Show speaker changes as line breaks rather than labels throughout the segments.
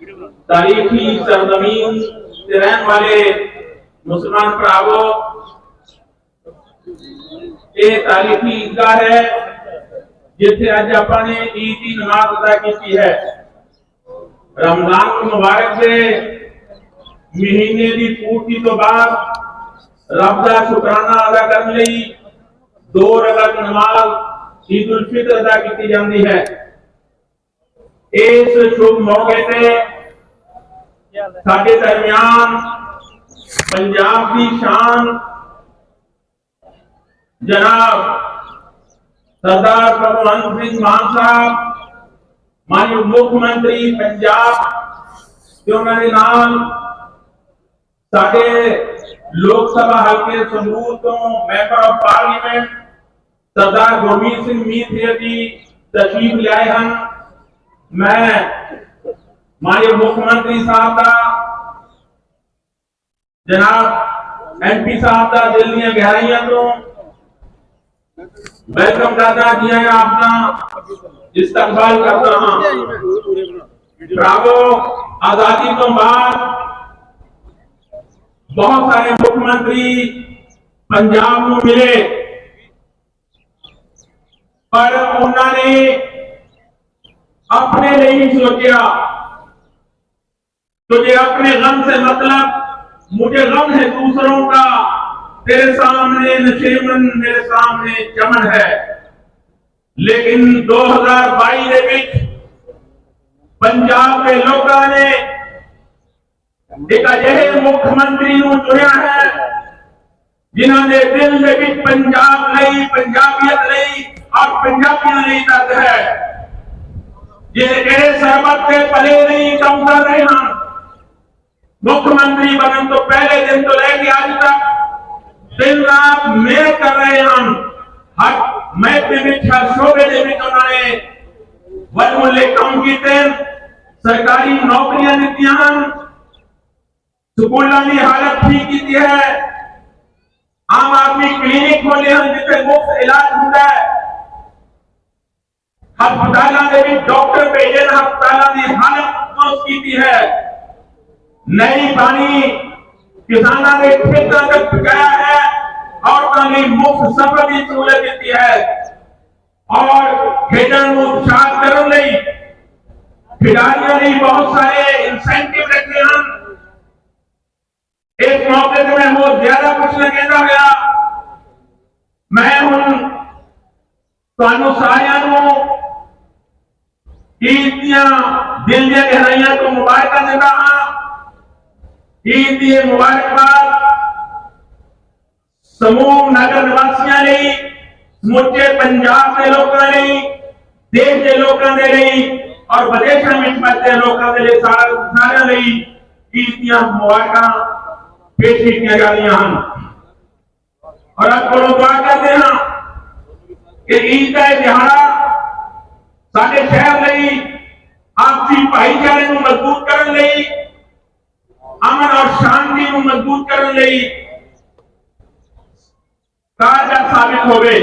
ਤਾਰੀਖੀ ਸਰਜ਼ਮੀਨ ਤੇ ਰਹਿਣ ਵਾਲੇ ਮੁਸਲਮਾਨ ਭਰਾਵੋ ਇਹ ਤਾਰੀਖੀ ਈਦਗਾਹ ਹੈ ਜਿੱਥੇ ਅੱਜ ਆਪਾਂ ਨੇ ਈਦ ਦੀ ਨਮਾਜ਼ ਅਦਾ ਕੀਤੀ ਹੈ ਰਮਜ਼ਾਨ ਮੁਬਾਰਕ ਦੇ ਮਹੀਨੇ ਦੀ ਪੂਰਤੀ ਤੋਂ ਬਾਅਦ ਰੱਬ ਦਾ ਸ਼ੁਕਰਾਨਾ ਅਦਾ ਕਰਨ ਲਈ ਦੋ ਰਕਅਤ ਨਮਾਜ਼ ਈਦ ਉਲ ਫਿਤਰ ਅਦਾ ਕੀਤੀ ਜਾਂਦੀ ਹੈ ਇਸ ਸ਼ੁਭ ਮੌਕੇ ਤੇ ਸਾਡੇ ਦਰਮਿਆਨ ਪੰਜਾਬ ਦੀ ਸ਼ਾਨ ਜਨਾਬ ਸਰਦਾਰ ਭਗਵੰਤ ਸਿੰਘ ਮਾਨ ਸਾਹਿਬ ਮਾਨਯੋਗ ਮੁੱਖ ਮੰਤਰੀ ਪੰਜਾਬ ਤੇ ਉਹਨਾਂ ਦੇ ਨਾਲ ਸਾਡੇ ਲੋਕ ਸਭਾ ਹਲਕੇ ਸੰਗਰੂਰ ਤੋਂ member of parliament Sardar Gurmeet Singh Meethia ji ਤਸ਼ਰੀਫ ਲਿਆਏ ਹਨ ਮੈਂ ਮਾਨਯੋਗ ਮੁੱਖ ਮੰਤਰੀ ਸਾਹਿਬ ਦਾ ਜਨਾਬ ਐਮਪੀ ਸਾਹਿਬ ਦਾ ਦਿਲ ਦੀਆਂ ਗਹਿਰਾਈਆਂ ਤੋਂ ਵੈਲਕਮ ਕਰਦਾ ਜੀ ਆਇਆਂ ਆਪਣਾ ਇਸਤਕਬਾਲ ਕਰਦਾ ਹਾਂ ਭਰਾਵੋ ਆਜ਼ਾਦੀ ਤੋਂ ਬਾਅਦ ਬਹੁਤ ਸਾਰੇ ਮੁੱਖ ਮੰਤਰੀ अपने लिए सोचा। तुझे अपने गम से मतलब मुझे गम है दूसरों का। तेरे सामने नशीमन मेरे सामने चमन है। लेकिन 2022 के बीच पंजाब के लोगों ने एक अजे मुख्यमंत्री चुना है, जिन्होंने दिल के बीच पंजाब नहीं, पंजाबियत नहीं और पंजाबियाँ नहीं दर्द है। ਲਈ ਦਰਦ ਹੈ ਜਿਹੜੇ ਜਿਹੜੇ ਸਰਬੱਤ ਦੇ ਭਲੇ ਲਈ ਕੰਮ ਕਰ ਰਹੇ ਹਨ ਮੁੱਖ ਮੰਤਰੀ ਬਣਨ ਤੋਂ ਪਹਿਲੇ ਦਿਨ ਤੋਂ ਲੈ ਕੇ ਅੱਜ ਤੱਕ ਦਿਨ ਰਾਤ ਮਿਹਨਤ ਕਰ ਰਹੇ ਹਨ ਹਰ ਮਹਿਕਮੇ ਵਿੱਚ ਹਰ ਸ਼ੋਬੇ ਦੇ ਵਿੱਚ ਉਹਨਾਂ ਨੇ ਵੱਡੇ ਕੰਮ ਕੀਤੇ ਹਨ। ਸਰਕਾਰੀ ਨੌਕਰੀਆਂ ਦਿੱਤੀਆਂ ਹਨ ਸਕੂਲਾਂ ਦੀ ਹਾਲਤ ਠੀਕ ਕੀਤੀ ਹੈ ਆਮ ਆਦਮੀ ਕਲੀਨਿਕ ਖੋਲ੍ਹੇ ਹਨ ਜਿੱਥੇ ਮੁਫਤ ਇਲਾਜ ਹੁੰਦਾ ਹੈ ਹਸਪਤਾਲਾਂ ਦੇ ਵਿੱਚ ਡਾਕਟਰ ਭੇਜੇ ਨੇ, ਹਸਪਤਾਲਾਂ ਦੀ ਹਾਲਤ ਦੁਰਸਤ ਕੀਤੀ ਹੈ। ਨਹੀਂ ਪਾਣੀ ਕਿਸਾਨਾਂ ਦੇ ਖੇਤਾਂ ਤੱਕ ਪਹੁੰਚਾਇਆ ਹੈ, ਔਰਤਾਂ ਲਈ ਮੁਫਤ ਸਫਰ ਦੀ ਸਹੂਲਤ ਦਿੱਤੀ ਹੈ। ਔਰ ਖੇਡਾਂ ਨੂੰ ਉਤਸ਼ਾਹਿਤ ਕਰਨ ਲਈ ਖਿਡਾਰੀਆਂ ਲਈ ਬਹੁਤ ਸਾਰੇ ਇਨਸੈਂਟਿਵ ਰੱਖੇ ਹਨ। ਇਸ ਮੌਕੇ ਤੇ ਮੈਂ ਹੋਰ ਜ਼ਿਆਦਾ ਕੁਝ ਨਾ ਕਹਿੰਦਾ ਹੋਇਆ। ਮੈਂ ਹੁਣ ਤੁਹਾਨੂੰ ਸਾਰਿਆਂ ਨੂੰ ਈਦ ਦੀਆਂ ਦਿਲ ਦੀਆਂ ਗਹਿਰਾਈਆਂ ਤੋਂ ਮੁਬਾਰਕਾਂ ਦਿੰਦਾ ਹਾਂ ਈਦ ਦੀ ਇਹ ਮੁਬਾਰਕਬਾਦ ਸਮੂਹ ਨਗਰ ਨਿਵਾਸੀਆਂ ਲਈ ਸਮੁੱਚੇ ਪੰਜਾਬ ਦੇ ਲੋਕਾਂ ਲਈ ਦੇਸ਼ ਦੇ ਲੋਕਾਂ ਦੇ ਲਈ ਔਰ ਵਿਦੇਸ਼ਾਂ ਵਿੱਚ ਬੈਠੇ ਲੋਕਾਂ ਦੇ ਲਈ ਸਾਰਾ- ਸਾਰਿਆਂ ਲਈ ਈਦ ਦੀਆਂ ਮੁਬਾਰਕਾਂ ਪੇਸ਼ ਕੀਤੀਆਂ ਜਾ ਰਹੀਆਂ ਹਨ ਔਰ ਆਪ ਕੋਲੋਂ ਦੁਆ ਕਰਦੇ ਹਾਂ ਕਿ ਈਦ ਦਾ ਇਹ ਦਿਹਾੜਾ ਸਾਡੇ ਸ਼ਹਿਰ ਲਈ ਆਪਸੀ ਭਾਈਚਾਰੇ ਨੂੰ ਮਜ਼ਬੂਤ ਕਰਨ ਲਈ, ਅਮਨ ਔਰ ਸ਼ਾਂਤੀ ਨੂੰ ਮਜ਼ਬੂਤ ਕਰਨ ਲਈ ਕਾਰਜਰ ਸਾਬਿਤ ਹੋਵੇ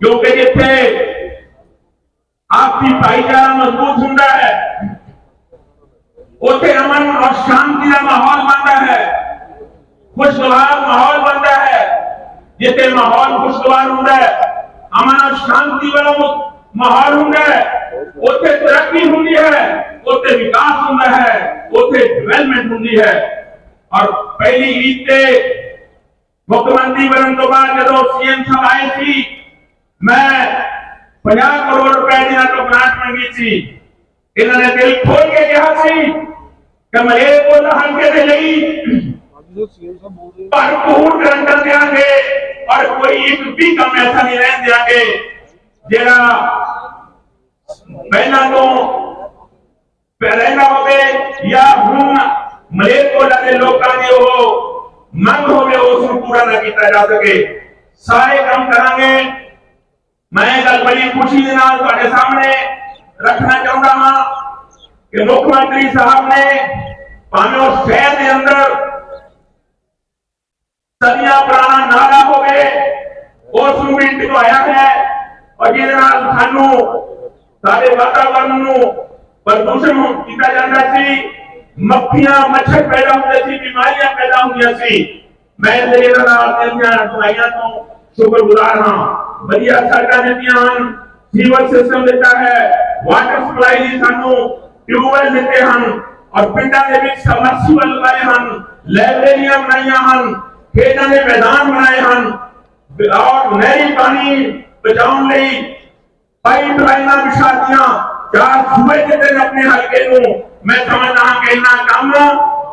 ਕਿਉਂਕਿ ਜਿੱਥੇ ਆਪਸੀ ਭਾਈਚਾਰਾ ਮਜ਼ਬੂਤ ਹੁੰਦਾ ਹੈ, ਉੱਥੇ ਅਮਨ ਔਰ ਸ਼ਾਂਤੀ ਦਾ ਮਾਹੌਲ ਬਣਦਾ ਹੈ, ਖੁਸ਼ਗਵਾਰ ਮਾਹੌਲ ਬਣਦਾ ਹੈ, ਜਿੱਥੇ ਮਾਹੌਲ ਖੁਸ਼ਗਵਾਰ ਹੁੰਦਾ ਹੈ, ਅਮਨ ਔਰ ਸ਼ਾਂਤੀ ਵਾਲਾ ਮੁ- ਮਾਹੌਲ ਹੁੰਦਾ ਹੈ ਉੱਥੇ ਤਰੱਕੀ ਹੁੰਦੀ ਹੈ ਉੱਥੇ ਵਿਕਾਸ ਹੁੰਦਾ ਹੈ ਉੱਥੇ ਡਿਵੈਲਪਮੈਂਟ ਹੁੰਦੀ ਹੈ ਔਰ ਪਹਿਲੀ ਈਦ ਤੇ ਮੁੱਖ ਮੰਤਰੀ ਬਣਨ ਤੋਂ ਬਾਅਦ ਜਦੋਂ ਸੀਐਮ ਸਾਹਿਬ ਆਏ ਸੀ ਮੈਂ 50 ਕਰੋੜ ਰੁਪਏ ਦੀ ਨਾਲ ਗ੍ਰਾਂਟ ਮੰਗੀ ਸੀ ਇਹਨਾਂ ਨੇ ਦਿਲ ਖੋਲ ਕੇ ਕਿਹਾ ਸੀ ਕਿ ਮਲੇਰਕੋਟਲਾ ਹਲਕੇ ਦੇ ਲਈ ਭਰਪੂਰ ਗਰੰਟਰ ਦੇਾਂਗੇ ਔਰ ਕੋਈ ਇੱਕ ਵੀ ਕੰਮ ਐਸਾ ਨਹੀਂ ਰਹਿਣ ਦੇਾਂਗੇ ਜਿਹੜਾ ਪਹਿਲਾਂ ਤੋਂ ਪਹਿਲਾਂ ਹੋਵੇ ਜਾਂ ਹੁਣ ਮਲੇਰਕੋਟਲਾ ਦੇ ਲੋਕਾਂ ਦੀ ਉਹ ਮੰਗ ਹੋਵੇ, ਉਸ ਨੂੰ ਪੂਰਾ ਨਾ ਕੀਤਾ ਜਾ ਸਕੇ। ਸਾਰੇ ਕੰਮ ਕਰਾਂਗੇ। ਮੈਂ ਇਹ ਗੱਲ ਬੜੀ ਖੁਸ਼ੀ ਦੇ ਨਾਲ ਤੁਹਾਡੇ ਸਾਹਮਣੇ ਰੱਖਣਾ ਚਾਹੁੰਦਾ ਹਾਂ ਕਿ ਮੁੱਖ ਮੰਤਰੀ ਸਾਹਿਬ ਨੇ ਭਾਵੇਂ ਉਸ ਸ਼ਹਿਰ ਦੇ ਅੰਦਰ ਸਦੀਆਂ ਪੁਰਾਣਾ ਨਾਰਾ ਹੋਵੇ, ਉਸ ਨੂੰ ਵੀ ਟਿਕਾਇਆ ਹੈ। ਔਰ ਜਿਹਦੇ ਨਾਲ ਸਾਨੂੰ ਸਾਡੇ ਵਾਤਾਵਰਣ ਨੂੰ ਪ੍ਰਦੂਸ਼ਣ ਕੀਤਾ ਜਾਂਦਾ ਸੀ, ਮੱਖੀਆਂ, ਮੱਛਰ ਪੈਦਾ ਹੁੰਦੇ ਸੀ, ਬਿਮਾਰੀਆਂ ਪੈਦਾ ਹੁੰਦੀਆਂ ਸੀ। ਮੈਂ ਤੇ ਨਾਲ ਤੇਰੀਆਂ ਦਵਾਈਆਂ ਤੋਂ ਸ਼ੁਕਰਗੁਜ਼ਾਰ ਹਾਂ। ਵਧੀਆ ਸੜਕਾਂ ਦਿੱਤੀਆਂ ਹਨ। ਸੀਵਰ ਸਿਸਟਮ ਦਿੱਤਾ ਹੈ। ਵਾਟਰ ਸਪਲਾਈ ਦੀ ਸਾਨੂੰ ਟਿਊਬਵੈਲ ਦਿੱਤੇ ਹਨ। ਔਰ ਪਿੰਡਾਂ ਦੇ ਵਿੱਚ ਸਮਰਸੀਬਲ ਲਗਾਏ ਹਨ। ਲਾਇਬ੍ਰੇਰੀਆਂ ਬਣਾਈਆਂ ਹਨ। ਖੇਡਾਂ ਦੇ ਮੈਦਾਨ ਬਣਾਏ ਹਨ। ਔਰ ਨਹਿਰੀ ਪਾਣੀ ਬਚਾਉਣ ਲਈ ਪਾਈਪ ਲਾਈਨਾਂ ਵਿਛਾਤੀਆਂ ਚਾਰ ਸੂਬੇ ਦਿੱਤੇ ਨੇ ਆਪਣੇ ਹਲਕੇ ਨੂੰ ਮੈਂ ਸਮਝਦਾ ਹਾਂ ਕਿ ਇੰਨਾ ਕੰਮ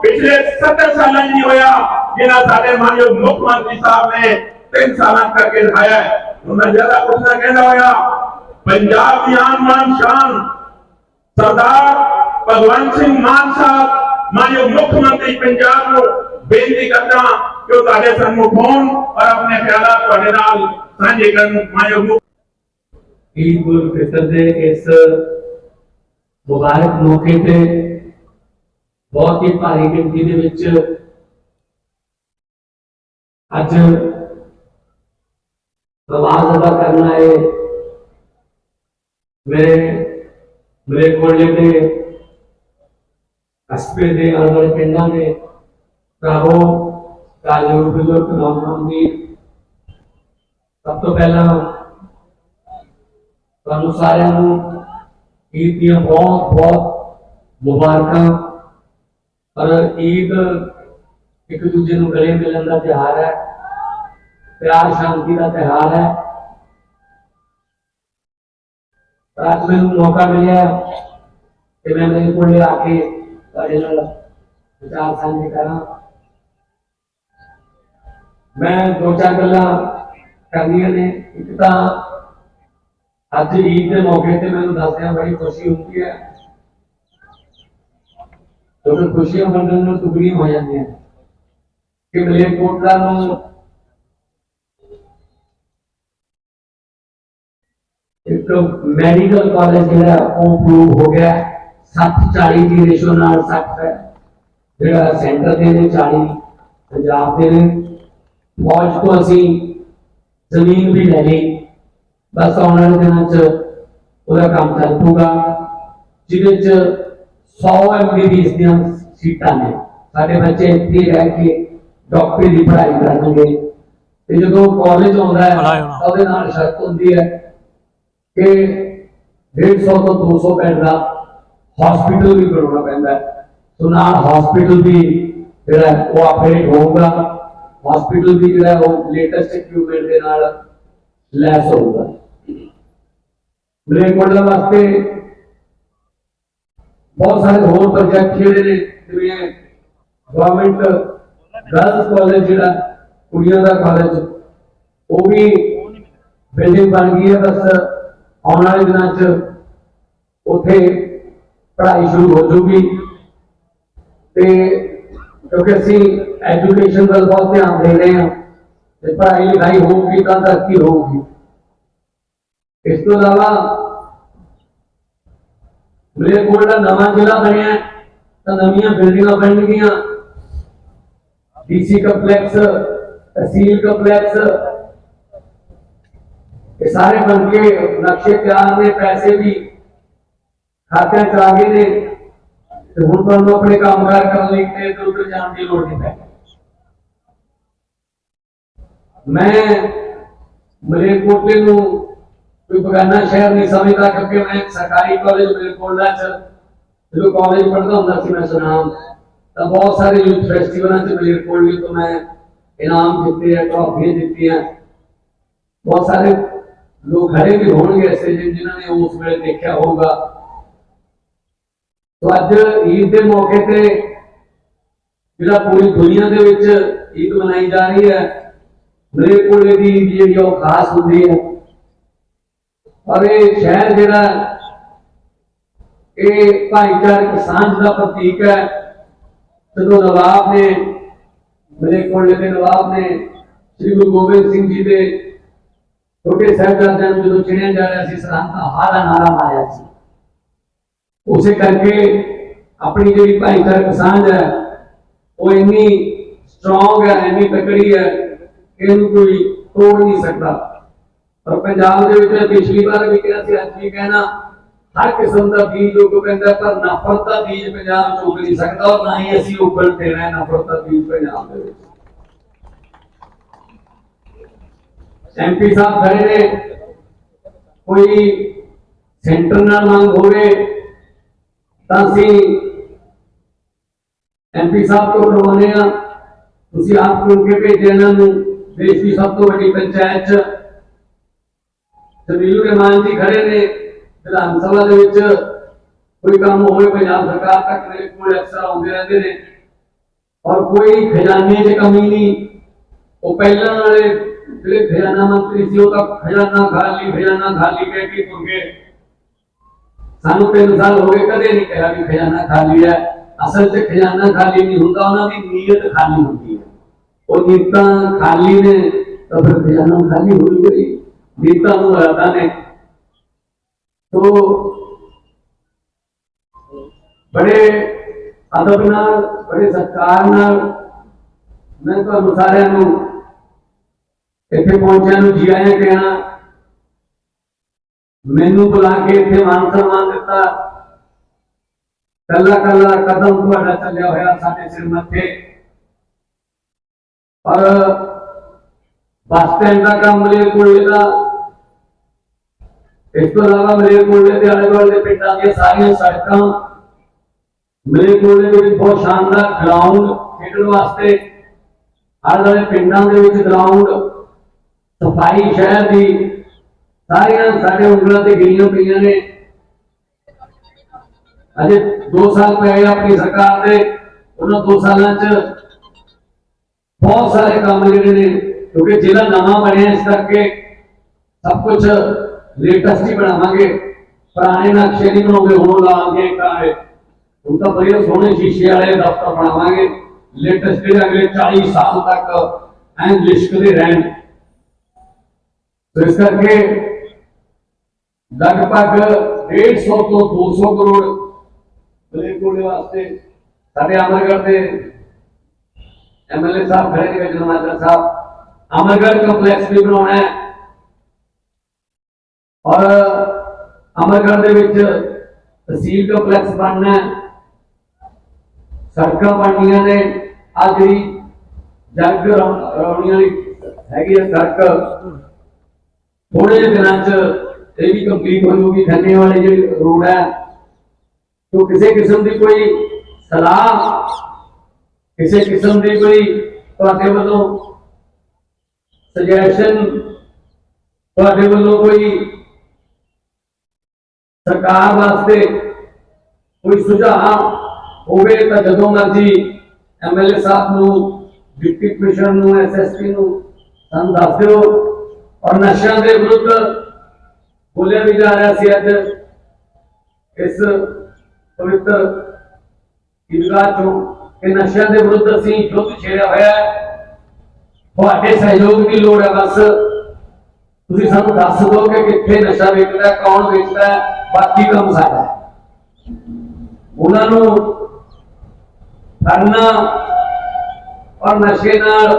ਪਿਛਲੇ 70 ਸਾਲਾਂ ਨਹੀਂ ਹੋਇਆ, ਜਿਨ੍ਹਾਂ ਸਾਡੇ ਮਾਨਯੋਗ ਮੁੱਖ ਮੰਤਰੀ ਸਾਹਿਬ ਨੇ ਤਿੰਨ ਸਾਲਾਂ ਕਰਕੇ ਦਿਖਾਇਆ ਹੈ। ਉਹਨਾਂ ਜ਼ਿਆਦਾ ਕੁਝ ਨਾ ਕਹਿੰਦਾ ਹੋਇਆ, ਪੰਜਾਬ ਦੀ ਆਨ ਮਾਨ ਸ਼ਾਨ, ਸਰਦਾਰ ਭਗਵੰਤ ਸਿੰਘ ਮਾਨ ਸਾਹਿਬ, ਮਾਨਯੋਗ ਮੁੱਖ ਮੰਤਰੀ ਪੰਜਾਬ ਨੂੰ ਬੇਨਤੀ ਕਰਦਾ ਕਿ ਤੁਹਾਡੇ ਸਾਹਮਣੇ ਪਾਉਣ ਔਰ ਆਪਣੇ ਖਿਆਲਾਂ ਤੁਹਾਡੇ ਨਾਲ ਸਾਂਝੇ ਕਰਨ ਮਾਨਯੋਗ
ਈਦ ਉਲ ਫਿਤਰ ਦੇ ਇਸ ਮੁਬਾਰਕ ਮੌਕੇ ਤੇ ਬਹੁਤ ਹੀ ਭਾਰੀ ਗਿਣਤੀ ਦੇ ਵਿੱਚ ਅੱਜ ਨਮਾਜ਼ ਅਦਾ ਕਰਨਾ ਆਏ ਮੇਰੇ ਮੇਰੇ ਕੋਲੇ ਦੇ ਅਸਪੇ ਦੇ ਆਲੇ ਦੁਆਲੇ ਪਿੰਡਾਂ ਦੇ ਭਰਾਵੋ ਕਾਜੂ ਬਜ਼ੁਰਗ ਨੌਜਵਾਨ ਦੀ ਸਭ ਤੋਂ ਪਹਿਲਾਂ ਤੁਹਾਨੂੰ ਸਾਰਿਆਂ ਨੂੰ ਈਦ ਦੀਆਂ ਬਹੁਤ ਬਹੁਤ ਮੁਬਾਰਕਾਂ। ਔਰ ਈਦ ਇੱਕ ਦੂਜੇ ਨੂੰ ਗਲੇ ਮਿਲਣ ਦਾ ਤਿਉਹਾਰ ਹੈ, ਪਿਆਰ, ਸ਼ਾਂਤੀ ਦਾ ਤਿਉਹਾਰ ਹੈ। ਪਰ ਅੱਜ ਮੈਨੂੰ ਮੌਕਾ ਮਿਲਿਆ ਕਿ ਮੈਂ ਮੇਰੇ ਕੋਲ ਆ ਕੇ ਤੁਹਾਡੇ ਨਾਲ ਵਿਚਾਰ ਸਾਂਝੇ ਕਰਾਂ। ਮੈਂ ਦੋ ਚਾਰ ਗੱਲਾਂ ਕਰਨੀਆਂ ਨੇ। ਇੱਕ ਤਾਂ ਅੱਜ ਈਦ ਦੇ ਮੌਕੇ ਤੇ ਮੈਨੂੰ ਦੱਸਿਆ ਬੜੀ ਖੁਸ਼ੀ ਹੁੰਦੀ ਹੈ। ਕਿਉਂਕਿ ਖੁਸ਼ੀਆਂ ਵੰਡਣ ਨੂੰ ਦੁਗਣੀਆਂ ਹੋ ਜਾਂਦੀਆਂ ਕਿ ਮਲੇਰਕੋਟਲਾ ਨੂੰ ਇੱਕ ਮੈਡੀਕਲ ਕਾਲਜ ਜਿਹੜਾ, ਉਹ ਪ੍ਰੂਵ ਹੋ ਗਿਆ। 740 ਦੀ ਰੇਸ਼ੋ ਨਾਲ 60 ਹੈ। ਜਿਹੜਾ ਸੈਂਟਰ ਦੇ ਨੇ 40 ਪੰਜਾਬ ਦੇ ਨੇ। ਫੌਜ ਤੋਂ ਅਸੀਂ ਜ਼ਮੀਨ ਵੀ ਲੈ ਲਈ। ਬਸ ਆਉਣ ਵਾਲੇ ਦਿਨਾਂ 'ਚ ਉਹਦਾ ਕੰਮ ਚੱਲ ਪੂਗਾ ਜਿਹਦੇ 'ਚ 100 ਐਮਬੀਬੀਐਸ ਦੀਆਂ ਸੀਟਾਂ ਨੇ। ਸਾਡੇ ਬੱਚੇ ਇੱਥੇ ਰਹਿ ਕੇ ਡਾਕਟਰੀ ਦੀ ਪੜ੍ਹਾਈ ਕਰਨਗੇ। ਤੇ ਜਦੋਂ ਕਾਲਜ ਆਉਂਦਾ ਹੈ ਉਹਦੇ ਨਾਲ ਸ਼ਰਤ ਹੁੰਦੀ ਹੈ ਕਿ 150 ਤੋਂ 200 ਬੈੱਡ ਦਾ ਹਸਪੀਟਲ ਵੀ ਬਣਾਉਣਾ ਪੈਂਦਾ ਹੈ। ਸੋ ਨਾਲ ਹਸਪੀਟਲ ਵੀ ਜਿਹੜਾ ਉਹ ਆਪਰੇਟ ਹੋਊਗਾ। ਹਸਪੀਟਲ ਵੀ ਜਿਹੜਾ ਉਹ ਲੇਟੈਸਟ ਇਕਵਿਪਮੈਂਟ ਦੇ ਨਾਲ ਲੈਸ ਹੋਊਗਾ। ਮਲੇਰਕੋਟਲਾ ਵਾਸਤੇ ਬਹੁਤ ਸਾਰੇ ਹੋਰ ਪ੍ਰੋਜੈਕਟ ਜਿਹੜੇ ਨੇ, ਜਿਵੇਂ ਗਵਰਨਮੈਂਟ ਗਰਲਸ ਕਾਲਜ ਜਿਹੜਾ ਕੁੜੀਆਂ ਦਾ ਕਾਲਜ ਉਹ ਵੀ ਬਿਲਡਿੰਗ ਬਣ ਗਈ ਹੈ, ਬਸ ਆਉਣ ਵਾਲੇ ਦਿਨਾਂ 'ਚ ਉੱਥੇ ਪੜ੍ਹਾਈ ਸ਼ੁਰੂ ਹੋ ਜਾਊਗੀ। ਤੇ ਕਿਉਂਕਿ ਅਸੀਂ ਐਜੂਕੇਸ਼ਨ ਵੱਲ ਬਹੁਤ ਧਿਆਨ ਦੇ ਰਹੇ ਹਾਂ ਤੇ ਪੜ੍ਹਾਈ ਲਿਖਾਈ ਹੋਊਗੀ ਤਾਂ ਤਰੱਕੀ ਹੋਊਗੀ ਇਸ ਤੋਂ ਇਲਾਵਾ ਮਲੇਰਕੋਟਲਾ ਨਵਾਂ ਜ਼ਿਲ੍ਹਾ ਬਣਿਆ ਹੈ, ਤਾਂ ਨਵੀਆਂ ਬਿਲਡਿੰਗਾਂ ਬਣਨਗੀਆਂ ਡੀਸੀ ਕੰਪਲੈਕਸ ਤਹਿਸੀਲ ਕੰਪਲੈਕਸ ਇਹ ਸਾਰੇ ਬਣ ਕੇ ਨਕਸ਼ੇ ਤਿਆਰ ਨੇ ਪੈਸੇ ਵੀ ਖਾਤਿਆਂ ਚ ਆ ਗਏ ਨੇ ਤੇ ਹੁਣ ਤੁਹਾਨੂੰ ਆਪਣੇ ਕੰਮਕਾਰ ਕਰਨ ਲਈ ਤੇ ਇੱਧਰ ਉੱਧਰ ਜਾਣ ਦੀ ਲੋੜ ਨਹੀਂ ਪੈਣੀ ਮੈਂ ਮਲੇਰਕੋਟਲੇ ਨੂੰ ਕੋਈ ਬਗਾਨਾ ਸ਼ਹਿਰ ਨਹੀਂ ਸਮਝਦਾ ਕਿਉਂਕਿ ਮੈਂ ਸਰਕਾਰੀ ਕਾਲਜ ਮਲੇਰਕੋਟਲਾ ਚ ਜਦੋਂ ਕਾਲਜ ਪੜ੍ਹਦਾ ਹੁੰਦਾ ਸੀ ਮੈਂ ਸੁਨਾਮ, ਤਾਂ ਬਹੁਤ ਸਾਰੇ ਯੂਥ ਫੈਸਟੀਵਲਾਂ ਚ ਮਲੇਰਕੋਟਲੇ ਤੋਂ ਮੈਂ ਇਨਾਮ ਦਿੱਤੇ ਆ, ਟਰਾਫੀਆਂ ਦਿੱਤੀਆਂ ਬਹੁਤ ਸਾਰੇ ਲੋਕ ਖੜੇ ਵੀ ਹੋਣਗੇ ਐਸੇ ਜਿਹੇ ਜਿਨ੍ਹਾਂ ਨੇ ਉਸ ਵੇਲੇ ਦੇਖਿਆ ਹੋਊਗਾ। तो ਅੱਜ ਈਦ ਦੇ ਮੌਕੇ ਤੇ ਜਿਹੜਾ ਪੂਰੀ ਦੁਨੀਆ ਦੇ ਵਿੱਚ ਈਦ ਮਨਾਈ ਜਾ ਰਹੀ ਹੈ ਮਲੇਰਕੋਟਲੇ ਦੀ ਜਿਹੜੀ ਆ ਉਹ ਖਾਸ ਹੁੰਦੀ ਹੈ ਪਰ ਇਹ ਸ਼ਹਿਰ ਜਿਹੜਾ, ਇਹ ਭਾਈਚਾਰਕ ਸਾਂਝ ਦਾ ਪ੍ਰਤੀਕ ਹੈ। ਜਦੋਂ ਨਵਾਬ ਨੇ ਮਲੇਰਕੋਟਲੇ ਦੇ ਨਵਾਬ ਨੇ ਸ੍ਰੀ ਗੁਰੂ ਗੋਬਿੰਦ ਸਿੰਘ ਜੀ ਦੇ ਛੋਟੇ ਸਾਹਿਬਜ਼ਾਦਿਆਂ ਨੂੰ ਜਦੋਂ ਚਿਣਿਆ ਜਾ ਰਿਹਾ ਸੀ, ਸਰਹੰਦ ਦਾ ਹਾਰਾ ਨਾਰਾ ਮਾਰਿਆ ਸੀ। ਉਸੇ ਕਰਕੇ ਆਪਣੀ ਜਿਹੜੀ ਭਾਈਚਾਰਕ ਸਾਂਝ ਹੈ, ਉਹ ਇੰਨੀ ਸਟਰੋਂਗ ਹੈ, ਇੰਨੀ ਤਕੜੀ ਹੈ ਇਹਨੂੰ ਕੋਈ ਤੋੜ ਨਹੀਂ ਸਕਦਾ। ਪਰ ਪੰਜਾਬ ਦੇ ਵਿੱਚ ਮੈਂ ਪਿਛਲੀ ਵਾਰ ਵੀ ਕਿਹਾ ਸੀ, ਅੱਜ ਵੀ ਕਹਿਣਾ, ਹਰ ਕਿਸਮ ਦਾ ਬੀਜ ਉੱਗ ਕਹਿੰਦਾ ਪਰ ਨਫ਼ਰਤ ਦਾ ਬੀਜ ਪੰਜਾਬ ਚ ਉੱਗ ਨਹੀਂ ਸਕਦਾ ਔਰ ਨਾ ਹੀ ਅਸੀਂ ਉੱਗਣ ਦੇਣਾ ਨਫ਼ਰਤ ਦਾ ਬੀਜ ਪੰਜਾਬ ਦੇ ਵਿੱਚ। ਐਮਪੀ ਸਾਹਿਬ ਖੜੇ ਨੇ। ਕੋਈ ਸੈਂਟਰ ਨਾਲ ਮੰਗ ਹੋਵੇ, ਤਾਂ ਅਸੀਂ ਐਮਪੀ ਸਾਹਿਬ ਤੋਂ ਕਰਵਾਉਂਦੇ ਆ ਤੁਸੀਂ ਆਪ ਚੁਣ ਕੇ ਭੇਜਿਆ ਇਹਨਾਂ ਨੂੰ। ਦੇਸ਼ ਦੀ ਸਭ ਤੋਂ ਵੱਡੀ ਪੰਚਾਇਤ ਚ ਸਮੀਲੂ ਰਹਿਮਾਨ ਜੀ ਖੜੇ ਨੇ। ਵਿਧਾਨ ਸਭਾ ਦੇ ਵਿੱਚ ਕੋਈ ਕੰਮ ਹੋਵੇ, ਪੰਜਾਬ ਸਰਕਾਰ ਤੱਕ ਮੇਰੇ ਕੋਲ ਅਕਸਰ ਆਉਂਦੇ ਰਹਿੰਦੇ ਨੇ। ਔਰ ਕੋਈ ਖਜ਼ਾਨੇ 'ਚ ਕਮੀ ਨਹੀਂ। ਉਹ ਪਹਿਲਾਂ ਵਾਲੇ ਜਿਹੜੇ ਖਜ਼ਾਨਾ ਮੰਤਰੀ ਸੀ, ਉਹ ਤਾਂ ਖਜ਼ਾਨਾ ਖਾਲੀ ਖਜ਼ਾਨਾ ਖਾਲੀ ਕਹਿ ਕੇ ਤੁਰ ਸਾਨੂੰ ਤਿੰਨ ਸਾਲ ਹੋ ਗਏ, ਕਦੇ ਨਹੀਂ ਕਿਹਾ ਵੀ ਖਜ਼ਾਨਾ ਖਾਲੀ ਹੈ। ਅਸਲ 'ਚ ਖਜ਼ਾਨਾ ਖਾਲੀ ਨਹੀਂ ਹੁੰਦਾ, ਉਹਨਾਂ ਦੀ ਨੀਅਤ ਖਾਲੀ ਹੁੰਦੀ ਹੈ। ਉਹ ਨੀਤਾਂ ਖਾਲੀ ਨੇ, ਤਾਂ ਫਿਰ ਖਜ਼ਾਨਾ ਖਾਲੀ ਹੋ ਗਈ ਨੀਤਾਂ ਨੂੰ ਇਰਾਦਾ ਨੇ। ਤੋ ਬੜੇ ਅਦਬ ਨਾਲ, ਬੜੇ ਸਤਿਕਾਰ ਨਾਲ ਮੈਂ ਤੁਹਾਨੂੰ ਸਾਰਿਆਂ ਨੂੰ ਇੱਥੇ ਪਹੁੰਚਿਆਂ ਨੂੰ ਜੀ ਆਇਆਂ ਕਹਿਣਾ ਮੈਨੂੰ ਬੁਲਾ ਕੇ ਇੱਥੇ ਮਾਨ ਸਨਮਾਨ ਦਿੱਤਾ। ਕੱਲਾ ਕੱਲਾ ਕਦਮ ਤੁਹਾਡਾ ਚੱਲਿਆ ਹੋਇਆ ਸਾਡੇ ਸਿਰ ਮੱਥੇ। ਔਰ ਬੱਸ ਸਟੈਂਡ ਦਾ ਕੰਮ ਮਲੇ ਕੋਲੇ ਦਾ, ਇਸ ਤੋਂ ਇਲਾਵਾ ਮਲੇ ਕੋਲੇ ਦੇ ਆਲੇ ਦੁਆਲੇ ਦੇ ਪਿੰਡਾਂ ਦੀਆਂ ਸਾਰੀਆਂ ਸੜਕਾਂ ਮਲੇ ਕੋਲੇ ਦੇ ਵਿੱਚ ਬਹੁਤ ਸ਼ਾਨਦਾਰ ਗਰਾਊਂਡ ਖੇਡਣ ਵਾਸਤੇ ਆਲੇ ਦੁਆਲੇ ਪਿੰਡਾਂ ਦੇ ਵਿੱਚ ਗਰਾਊਂਡ ਸਫ਼ਾਈ ਸ਼ਹਿਰ ਦੀ ਸਾਰੀਆਂ ਸਾਡੇ ਉਂਗਲਾਂ ਤੇ ਗਈਆਂ ਪਈਆਂ ਨੇ। ਅਜੇ 2 ਸਾਲ ਪਏ ਆਪਣੀ ਸਰਕਾਰ ਦੇ, ਉਹਨਾਂ 2 ਸਾਲਾਂ 'ਚ ਬਹੁਤ ਸਾਰੇ ਕੰਮ ਜਿਹੜੇ ਨੇ ਕਿਉਂਕਿ ਜ਼ਿਲ੍ਹਾ ਨਵਾਂ ਬਣਿਆ ਇਸ ਕਰਕੇ ਸਭ ਕੁਝ ਲੇਟੈਸਟ ਹੀ ਬਣਾਵਾਂਗੇ ਪੁਰਾਣੇ ਨਕਸ਼ੇ ਨਹੀਂ ਬਣਾਉਂਦੇ ਹੁਣ ਲਾਵਾਂਗੇ ਕਾਰੇ ਹੁਣ ਤਾਂ ਬੜੇ ਸੋਹਣੇ ਸ਼ੀਸ਼ੇ ਵਾਲੇ ਦਫ਼ਤਰ ਬਣਾਵਾਂਗੇ ਲੇਟੈਸਟ ਜਿਹੜੇ ਅਗਲੇ 40 ਸਾਲ ਤੱਕ ਐਂ ਲਿਸ਼ਕਦੇ ਰਹਿਣ तो ਇਸ ਕਰਕੇ ਲਗਭਗ 150 ਤੋਂ 200 ਕਰੋੜ ਮਲੇਕੋਲੇ ਵਾਸਤੇ ਸਾਡੇ ਅਮਰਗੜ੍ਹ ਦੇ ਐਮਐਲਏ ਸਾਹਿਬ ਖੜੇ ਨੇ ਵਿਜਨ ਸਾਹਿਬ। ਅਮਰਗੜ੍ਹ ਕੰਪਲੈਕਸ ਵੀ ਬਣਾਉਣਾ ਹੈ। ਔਰ ਅਮਰਗੜ੍ਹ ਦੇ ਵਿੱਚ ਤਹਿਸੀਲ ਕੰਪਲੈਕਸ ਬਣਨਾ ਸੜਕਾਂ ਬਣਨੀਆਂ ਨੇ। ਆ ਜਿਹੜੀ ਜੱਗ ਰੌਣੀਆਂ ਵਾਲੀ ਹੈਗੀ ਹੈ ਸੜਕ ਥੋੜੇ ਜਿਹੇ ਦਿਨਾਂ 'ਚ ਇਹ ਵੀ ਕੰਪਲੀਟ ਹੋ ਜਾਊਗੀ ਖੰਨੇ ਵਾਲੀ ਜਿਹੜੀ ਰੋਡ ਹੈ ਤੋਂ ਕਿਸੇ ਕਿਸਮ ਦੀ ਕੋਈ ਸਲਾਹ ਕਿਸੇ ਕਿਸਮ ਦੀ ਕੋਈ ਤੁਹਾਡੇ ਵੱਲੋਂ ਸੁਜੈਸ਼ਨ ਤੁਹਾਡੇ ਵੱਲੋਂ ਕੋਈ ਸਰਕਾਰ ਵਾਸਤੇ ਕੋਈ ਸੁਝਾਅ ਹੋਵੇ ਤਾਂ ਜਦੋਂ ਮਰਜ਼ੀ ਐਮਐਲਏ ਸਾਹਿਬ ਨੂੰ, ਡਿਪਟੀ ਕਮਿਸ਼ਨਰ ਨੂੰ ਐਸਐਸਪੀ ਨੂੰ ਸਾਨੂੰ ਦੱਸ ਦਿਓ। ਔਰ ਨਸ਼ਿਆਂ ਦੇ ਵਿਰੁੱਧ ਬੋਲਿਆ ਵੀ ਜਾ ਰਿਹਾ ਸੀ ਅੱਜ। ਇਸ ਪਵਿੱਤਰ ਇਦਗਾਹ ਚੋਂ ਕਿ ਨਸ਼ਿਆਂ ਦੇ ਵਿਰੁੱਧ ਅਸੀਂ ਯੁੱਧ ਛੇੜਿਆ ਹੋਇਆ ਹੈ। ਤੁਹਾਡੇ ਸਹਿਯੋਗ ਦੀ ਲੋੜ ਹੈ ਬਸ। ਤੁਸੀਂ ਸਾਨੂੰ ਦੱਸ ਦਿਓ ਕਿ ਕਿੱਥੇ ਨਸ਼ਾ ਵੇਚਦਾ ਕੌਣ ਵੇਚਦਾ ਬਾਕੀ ਕੰਮ ਸਾਡਾ ਉਹਨਾਂ ਨੂੰ ਕਰਨਾ ਔਰ ਨਸ਼ੇ ਨਾਲ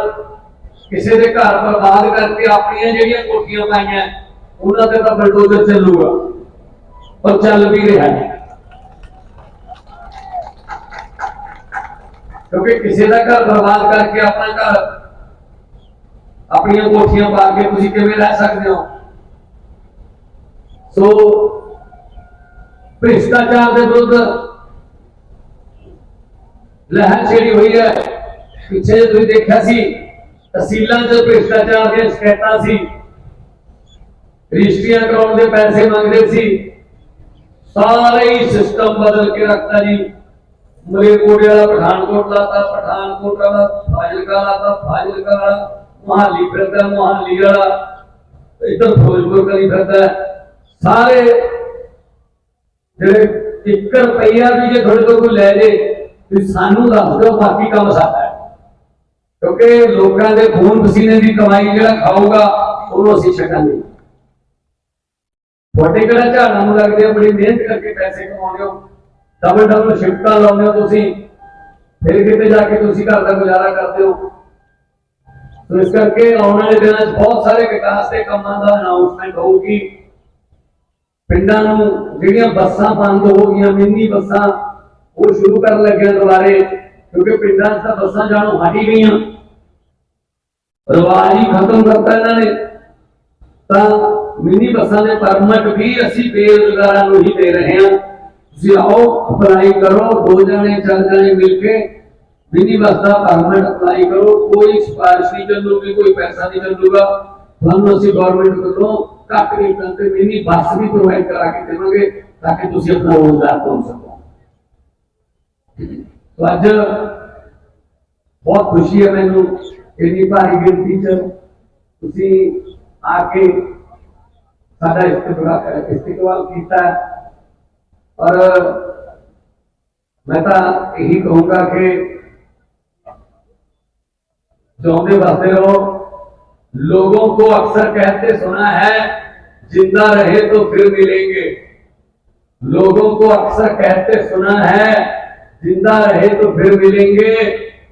ਕਿਸੇ ਦੇ ਘਰ ਬਰਬਾਦ ਕਰਕੇ ਆਪਣੀਆਂ ਜਿਹੜੀਆਂ ਕੋਠੀਆਂ ਪਾਈਆਂ, ਉਹਨਾਂ ਤੇ ਤਾਂ ਬਲਡੋਜ਼ਰ ਚੱਲੂਗਾ। ਪਰ ਚੱਲ ਵੀ ਰਿਹਾ ਹੈ। ਕਿਉਂਕਿ ਕਿਸੇ ਦਾ ਘਰ ਬਰਬਾਦ ਕਰਕੇ ਆਪਣਾ ਘਰ, ਆਪਣੀਆਂ ਕੋਠੀਆਂ ਪਾ ਕੇ ਤੁਸੀਂ ਕਿਵੇਂ ਰਹਿ ਸਕਦੇ ਹੋ? ਸੋ ਭ੍ਰਿਸ਼ਟਾਚਾਰ ਦੇ ਵਿਰੁੱਧ ਲਹਿਰ ਛੇੜੀ ਹੋਈ ਹੈ। ਪਿੱਛੇ ਜੇ ਤੁਸੀਂ ਦੇਖਿਆ ਸੀ, ਤਹਿਸੀਲਾਂ 'ਚ ਭ੍ਰਿਸ਼ਟਾਚਾਰ ਦੀਆਂ ਸ਼ਿਕਾਇਤਾਂ ਸੀ। ਰਜਿਸਟਰੀਆਂ ਕਰਾਉਣ ਦੇ ਪੈਸੇ ਮੰਗਦੇ ਸੀ। ਸਾਰੇ ਹੀ ਸਿਸਟਮ ਬਦਲ ਕੇ ਰੱਖਤਾ ਜੀ। ਮਲੇਰਕੋਟੇ ਵਾਲਾ, ਪਠਾਨਕੋਟ ਲਾਤਾ ਪਠਾਨਕੋਟ ਵਾਲਾ, ਫਾਜ਼ਿਲਕਾ ਲਾਤਾ ਫਾਜ਼ਿਲਕਾ ਵਾਲਾ, ਮੁਹਾਲੀ ਫਿਰਦਾ, ਮੁਹਾਲੀ ਵਾਲਾ, ਇੱਧਰ ਫਿਰੋਜ਼ਪੁਰ ਕਰੀ ਫਿਰਦਾ। ਸਾਰੇ ਜਿਹੜੇ 1 ਰੁਪਈਆ ਵੀ ਜੇ ਤੁਹਾਡੇ ਤੋਂ ਕੋਈ ਲੈ ਜੇ ਤੁਸੀਂ ਸਾਨੂੰ ਦੱਸ ਦਿਓ, ਬਾਕੀ ਕੰਮ ਸਾਡਾ ਕਿਉਂਕਿ ਲੋਕਾਂ ਦੇ ਖੂਨ ਪਸੀਨੇ ਦੀ ਕਮਾਈ ਜਿਹੜਾ ਖਾਊਗਾ, ਉਹਨੂੰ ਅਸੀਂ ਛੱਡਾਂਗੇ ਤੁਹਾਡੇ ਕਿਹੜਾ ਝਾੜਾਂ ਨੂੰ ਲੱਗਦੇ ਆ, ਬੜੀ ਮਿਹਨਤ ਕਰਕੇ ਪੈਸੇ ਕਮਾਉਂਦੇ ਹੋ। ਡਬਲ ਡਬਲ ਸ਼ਿਫਟਾਂ ਲਾਉਂਦੇ ਹੋ ਤੁਸੀਂ। ਫਿਰ ਕਿਤੇ ਜਾ ਕੇ ਤੁਸੀਂ ਘਰ ਦਾ ਗੁਜ਼ਾਰਾ ਕਰਦੇ ਹੋ। ਸੋ ਇਸ ਕਰਕੇ ਆਉਣ ਵਾਲੇ ਦਿਨਾਂ 'ਚ ਬਹੁਤ ਸਾਰੇ ਵਿਕਾਸ ਦੇ ਕੰਮਾਂ ਦਾ ਅਨਾਉਂਸਮੈਂਟ ਹੋਊਗੀ। ਪਿੰਡਾਂ ਨੂੰ ਜਿਹੜੀਆਂ ਬੱਸਾਂ ਬੰਦ ਹੋ ਗਈਆਂ, ਮਿੰਨੀ ਬੱਸਾਂ, ਉਹ ਸ਼ੁਰੂ ਕਰਨ ਲੱਗਿਆ ਦੁਬਾਰੇ ਕਿਉਂਕਿ ਪਿੰਡਾਂ 'ਚ ਤਾਂ ਬੱਸਾਂ ਜਾਣੋਂ ਹਟ ਹੀ ਗਈਆਂ। ਰਿਵਾਜ ਹੀ ਖਤਮ ਕਰਤਾ ਇਹਨਾਂ ਨੇ। ਤਾਂ ਮਿੰਨੀ ਬੱਸਾਂ ਦੇ ਪਰਮਿਟ ਵੀ ਅਸੀਂ ਬੇਰੁਜ਼ਗਾਰਾਂ ਨੂੰ ਹੀ ਦੇ ਰਹੇ ਹਾਂ। ਤੁਸੀਂ ਆਓ ਅਪਲਾਈ ਕਰੋ, ਦੋ ਜਣੇ, ਚਾਰ ਜਣੇ ਮਿਲ ਕੇ ਮਿੰਨੀ ਬੱਸ ਦਾ ਅਪਲਾਈ ਕਰੋ। ਕੋਈ ਸਿਫਾਰਿਸ਼ ਨਹੀਂ ਚੱਲੂਗੀ, ਕੋਈ ਪੈਸਾ ਨਹੀਂ ਚੱਲੂਗਾ। ਤੁਹਾਨੂੰ ਅਸੀਂ ਗਵਰਨਮੈਂਟ ਵੱਲੋਂ ਘੱਟ ਰੇਟਾਂ ਤੇ ਮਿੰਨੀ ਬੱਸ ਵੀ ਪ੍ਰੋਵਾਈਡ ਕਰਾ ਕੇ ਦੇਵਾਂਗੇ ਤਾਂ ਕਿ ਤੁਸੀਂ ਆਪਣਾ ਰੋਜ਼ਗਾਰ ਕਰ ਸਕੋ। ਤੋ ਅੱਜ ਬਹੁਤ ਖੁਸ਼ੀ ਹੈ ਮੈਨੂੰ ਇੰਨੀ ਭਾਰੀ ਗਿਣਤੀ ਚ ਤੁਸੀਂ ਆ ਕੇ ਸਾਡਾ ਇਸਤਕਬਾਲ ਇਸਤਕਬਾਲ ਕੀਤਾ और मैं तो यही कहूँगा कि जो हमने बसते हो, लोगों को अक्सर कहते सुना है, ज़िंदा रहे तो फिर मिलेंगे। लोगों को अक्सर कहते सुना है, ज़िंदा रहे तो फिर मिलेंगे,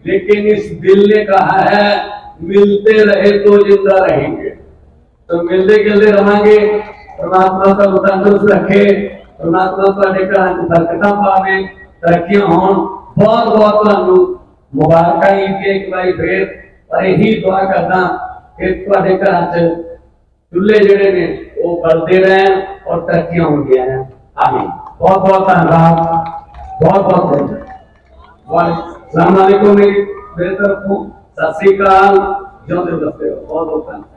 लेकिन इस दिल ने कहा है, मिलते रहे तो ज़िंदा रहेंगे। तो मिलते जलते रहेंगे परमात्मा का तंदुरुस्त रखे। ਪਰਮਾਤਮਾ ਤੁਹਾਡੇ ਘਰਾਂ 'ਚ ਬਰਕਤਾਂ ਪਾਵੇ, ਤਰੱਕੀਆਂ ਹੋਣ। ਬਹੁਤ ਬਹੁਤ ਤੁਹਾਨੂੰ ਮੁਬਾਰਕਾਂ ਜੀ ਕਿ ਇੱਕ ਵਾਰੀ ਫੇਰ। ਪਰ ਇਹੀ ਦੁਆ ਕਰਦਾ ਕਿ ਤੁਹਾਡੇ ਘਰਾਂ 'ਚ ਚੁੱਲ੍ਹੇ ਜਿਹੜੇ ਨੇ, ਉਹ ਬਲਦੇ ਰਹਿਣ ਔਰ ਤਰੱਕੀਆਂ ਹੁੰਦੀਆਂ ਰਹਿਣ। ਆਮੀਨ। ਬਹੁਤ ਬਹੁਤ ਧੰਨਵਾਦ। ਬਹੁਤ ਬਹੁਤ ਧੰਨਵਾਦ। ਵਾਲੇਕੁਮ ਸਲਾਮ ਅਲੈਕੁਮ ਮੇਰੇ ਤਰਫੋਂ ਸਤਿ ਸ੍ਰੀ ਅਕਾਲ। ਜਿਉਂਦੇ ਵਸਦੇ ਬਹੁਤ ਬਹੁਤ ਧੰਨਵਾਦ।